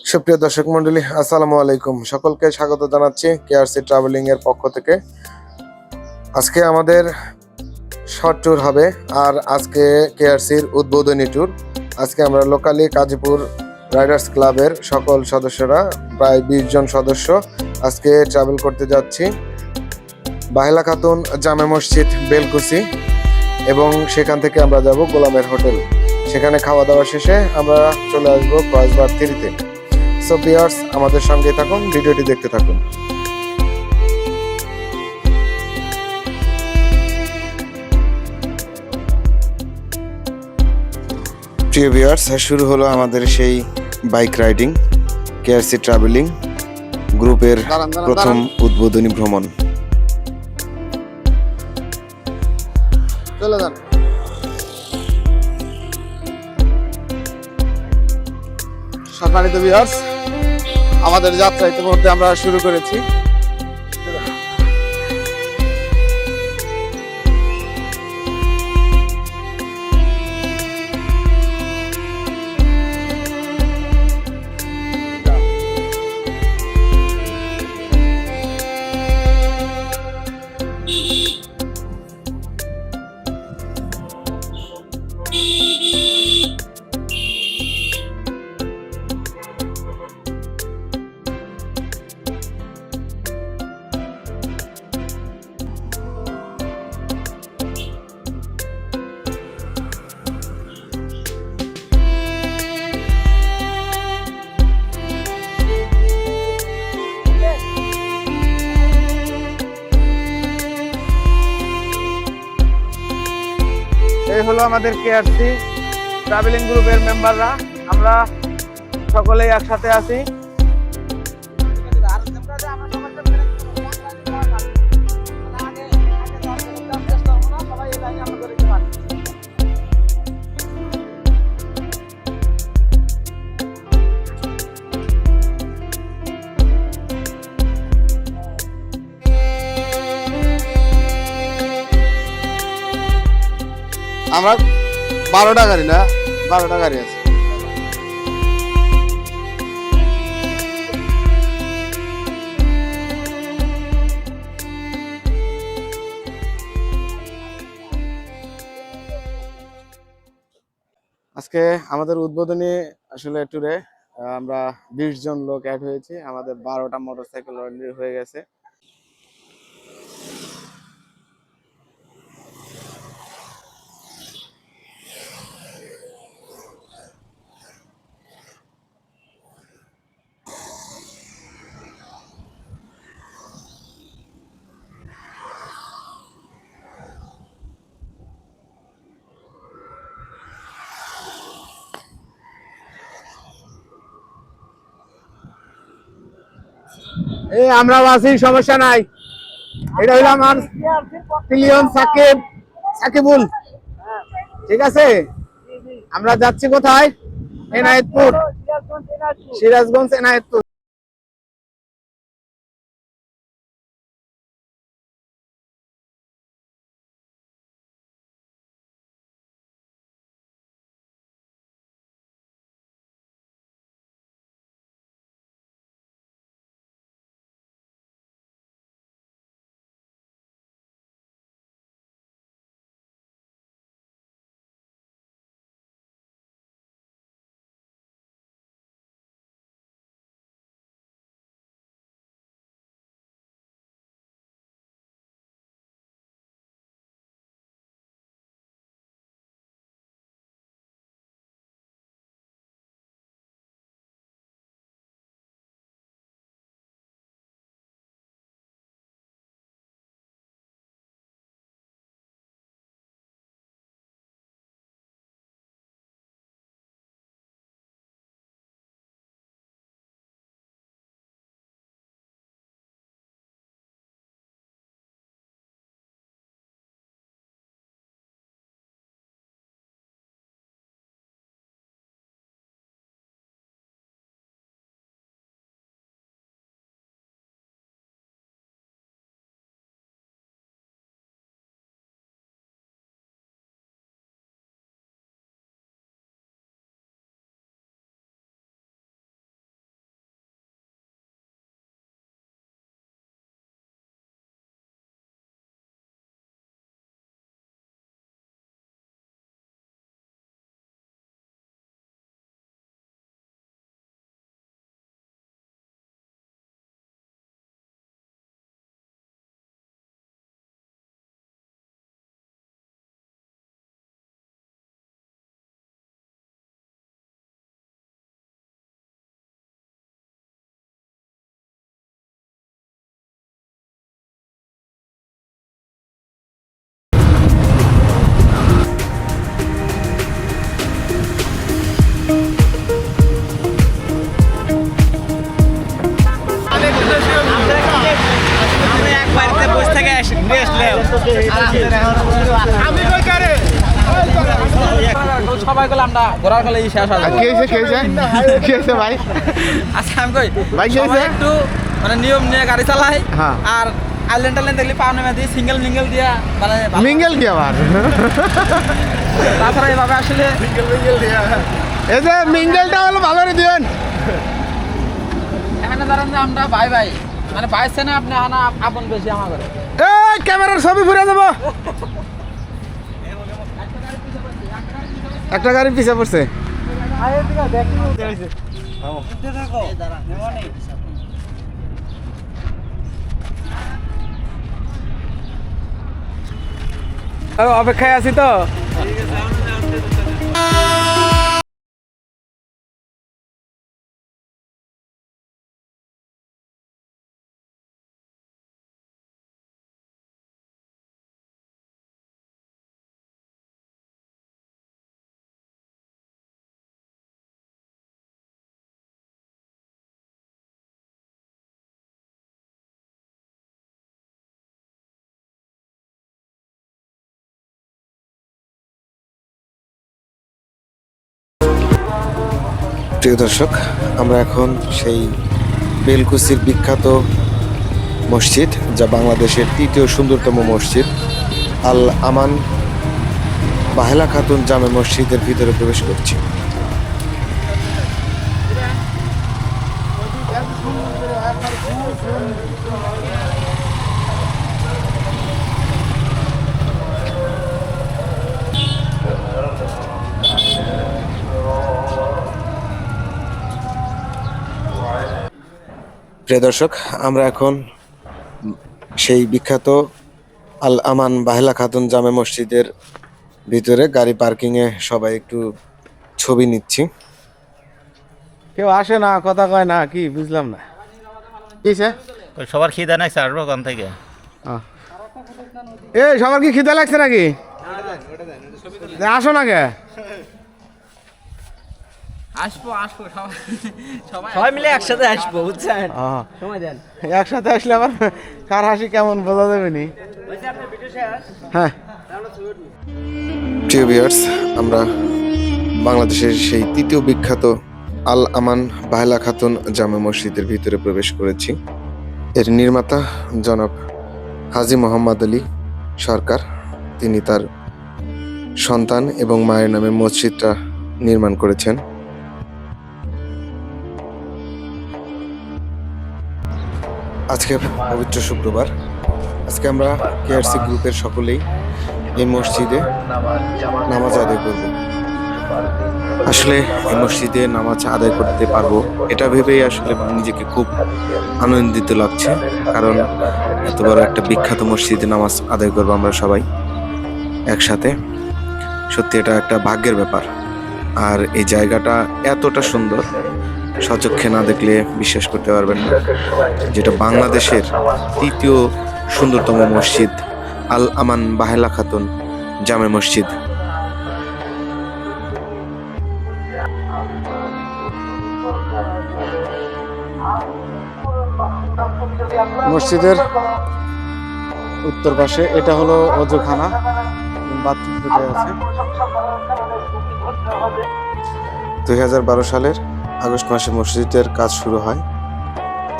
সুপ্রিয় দর্শক মন্ডলী আসসালামু আলাইকুম। সকলকে স্বাগত জানাচ্ছি কেআরসি ট্রাভেলিং এর পক্ষ থেকে। আজকে আমাদের শর্ট ট্যুর হবে আর আজকে কেআরসির উদ্বোধনী ট্যুর। আজকে আমরা লোকালি কাজীপুর রাইডার্স ক্লাবের সকল সদস্যরা, প্রায় বিশ জন সদস্য আজকে ট্রাভেল করতে যাচ্ছি। বাহেলা খাতুন জামে মসজিদ বেলকুসি এবং সেখান থেকে আমরা যাব গোলামের হোটেল। সেখানে খাওয়া দাওয়া শেষে আমরা চলে আসব কয়েসবার থ্রিতে। সো পিয়ার্স আমাদের সঙ্গে থাকুন ভিডিওটি দেখতে থাকুন। প্রিয় ভিউয়ার্স শুরু হলো আমাদের সেই বাইক রাইডিং কেআরসি ট্রাভেলিং গ্রুপের প্রথম উদ্বোধনী ভ্রমণ। চলে যান। সম্মানিত বিহার্স আমাদের যাত্রা ইতিমধ্যে আমরা শুরু করেছি। হলো আমাদের কেআরসি ট্রাভেলিং গ্রুপের মেম্বাররা আমরা সকলেই একসাথে আছি। আমরা বারোটা গাড়ি না, বারোটা গাড়ি আছে। আজকে আমাদের উদ্বোধনী আসলে ট্যুরে আমরা বিশ জন লোক অ্যাড হয়েছি। আমাদের বারোটা মোটরসাইকেল অলরেডি হয়ে গেছে। এই আমরা আছি, সমস্যা নাই। এটা হইল আমার পিলিয়ন সাকিব, সাকিবুল। ঠিক আছে? আমরা যাচ্ছি কোথায়? এনায়েতপুর। সিরাজগঞ্জ, এনায়েতপুর। আমরা ঘোরার গেলে শেষ হবে কি হয়েছে কি হয়েছে কি হয়েছে ভাই? আচ্ছা আমি কই ভাই, কি হয়েছে? একটু মানে নিয়ম নিয়ে গাড়ি চালাই হ্যাঁ। আর আইল্যান্ড টাইল্যান্ড দেখলে পাও নেমে দিই সিঙ্গেল মিঙ্গেল দিয়া মানে মিঙ্গেল কি আবার। তাছাড়া এইভাবে আসলে এই যে মিঙ্গেলটা হলো ভালো রে দিবেন এখানে ধরেন যে আমরা ভাই ভাই। মানে পাইছে না আপনি আনা আপন বেশি আমার এই ক্যামেরার ছবি ঘুরে দেবো একটা গাড়ি পিছিয়ে পড়ছে। অপেক্ষায় আছি তো। প্রিয় দর্শক, আমরা এখন সেই বেলকুসির বিখ্যাত মসজিদ, যা বাংলাদেশের তৃতীয় সুন্দরতম মসজিদ আল আমান বাহেলা খাতুন জামে মসজিদের ভিতরে প্রবেশ করছি। প্রিয় দর্শক আমরা এখন সেই বিখ্যাত আল আমান বাহেলা খাতুন জামে মসজিদের ভিতরে গাড়ি পার্কিংয়ে সবাই একটু ছবি নিচ্ছি। কেউ আসে না কথা কয় না কি বুঝলাম না। কিসে ওই সবার খিদে নাই আসব ওখান থেকে? এ সবার কি খিদে লাগছে নাকি? আসো না কে? আসব আসব সবাই সবাই মিলে একসাথে আসব বুঝছেন? সময় দেন। একসাথে আসলে আবার কার হাসি কেমন বোঝা যাবে নি? হ্যাঁ। প্রিয় ভিউয়ার্স আমরা বাংলাদেশের সেই তৃতীয় বিখ্যাত আল আমান বাহেলা খাতুন জামে মসজিদের ভিতরে প্রবেশ করেছি। এর নির্মাতা জনাব হাজি মোহাম্মদ আলী সরকার। তিনি তার সন্তান এবং মায়ের নামে মসজিদটা নির্মাণ করেছেন। আজকে পবিত্র শুক্রবার। আজকে আমরা কেআরসি গ্রুপের সকলেই এই মসজিদে নামাজ আদায় করব। আসলে এই মসজিদে নামাজ আদায় করতে পারব, এটা ভেবেই আসলে নিজেকে খুব আনন্দিত লাগছে। কারণ এত বড় একটা বিখ্যাত মসজিদে নামাজ আদায় করব আমরা সবাই একসাথে। সত্যি এটা একটা ভাগ্যের ব্যাপার। আর এই জায়গাটা এতটা সুন্দর সচক্ষে না দেখলে বিশ্বাস করতে পারবেন না। যেটা বাংলাদেশের তৃতীয় সুন্দরতম মসজিদ আল আমান বাহেলা খাতুন জামে মসজিদ। মসজিদের উত্তর পাশে এটা হলো অজুখানা বাথরুম দুটো আছে। দুই হাজার বারো সালের আগস্ট মাসে মসজিদের কাজ শুরু হয়।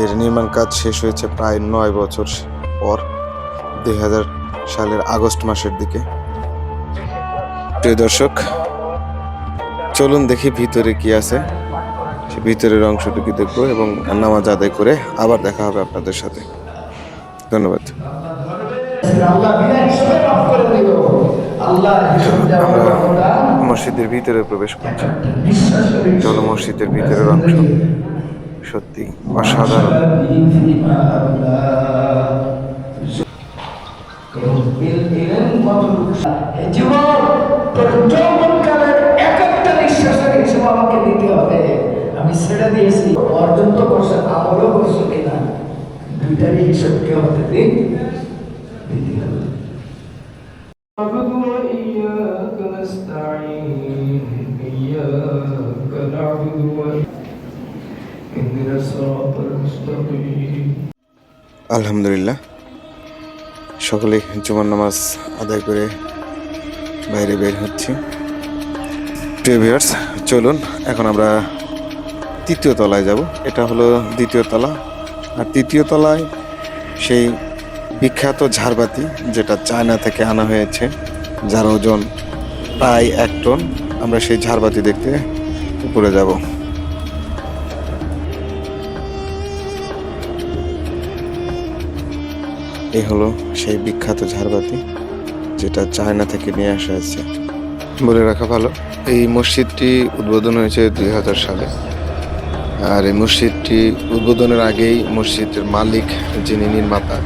এর নির্মাণ কাজ শেষ হয়েছে প্রায় নয় বছর পর দুই হাজার সালের আগস্ট মাসের দিকে। প্রিয় দর্শক চলুন দেখি ভিতরে কি আছে। সে ভিতরের অংশটুকু দেখব এবং নামাজ আদায় করে আবার দেখা হবে আপনাদের সাথে। ধন্যবাদ। আমরা মসজিদের ভিতরে প্রবেশ করছে। হলো মসজিদের ভিতরের অংশ। সত্যি অসাধারণ। জীবন আলহামদুলিল্লাহ। সকলেই জুমার নামাজ আদায় করে বাইরে বের হচ্ছি। প্রিয় চলুন, এখন আমরা তৃতীয় তলায় যাব। এটা হলো দ্বিতীয় তলা। আর তৃতীয় তলায় সেই বিখ্যাত ঝাড়বাতি, যেটা চায়না থেকে আনা হয়েছে, যার ওজন প্রায় এক টন। আমরা সেই ঝাড়বাতি দেখতে উপরে যাব। এই হলো সেই বিখ্যাত ঝাড়বাতি, যেটা চায়না থেকে নিয়ে আসা হয়েছে। বলে রাখা ভালো, এই মসজিদটি উদ্বোধন হয়েছে দুই হাজার সালে। আর এই মসজিদটি উদ্বোধনের আগেই মসজিদের মালিক যিনি নির্মাতা,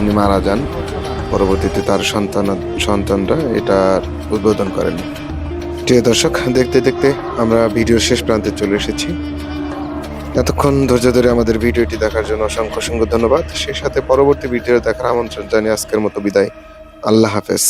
উনি মারা যান। পরবর্তীতে তার সন্তান, সন্তানরা এটার উদ্বোধন করেন। প্রিয় দর্শক, দেখতে দেখতে আমরা ভিডিওর শেষ প্রান্তে চলে এসেছি। এতক্ষণ ধৈর্য ধরে আমাদের ভিডিওটি দেখার জন্য অসংখ্য অসংখ্য ধন্যবাদ। সেই সাথে পরবর্তী ভিডিও দেখার আমন্ত্রণ জানিয়ে আজকের মতো বিদায়। আল্লাহ হাফেজ।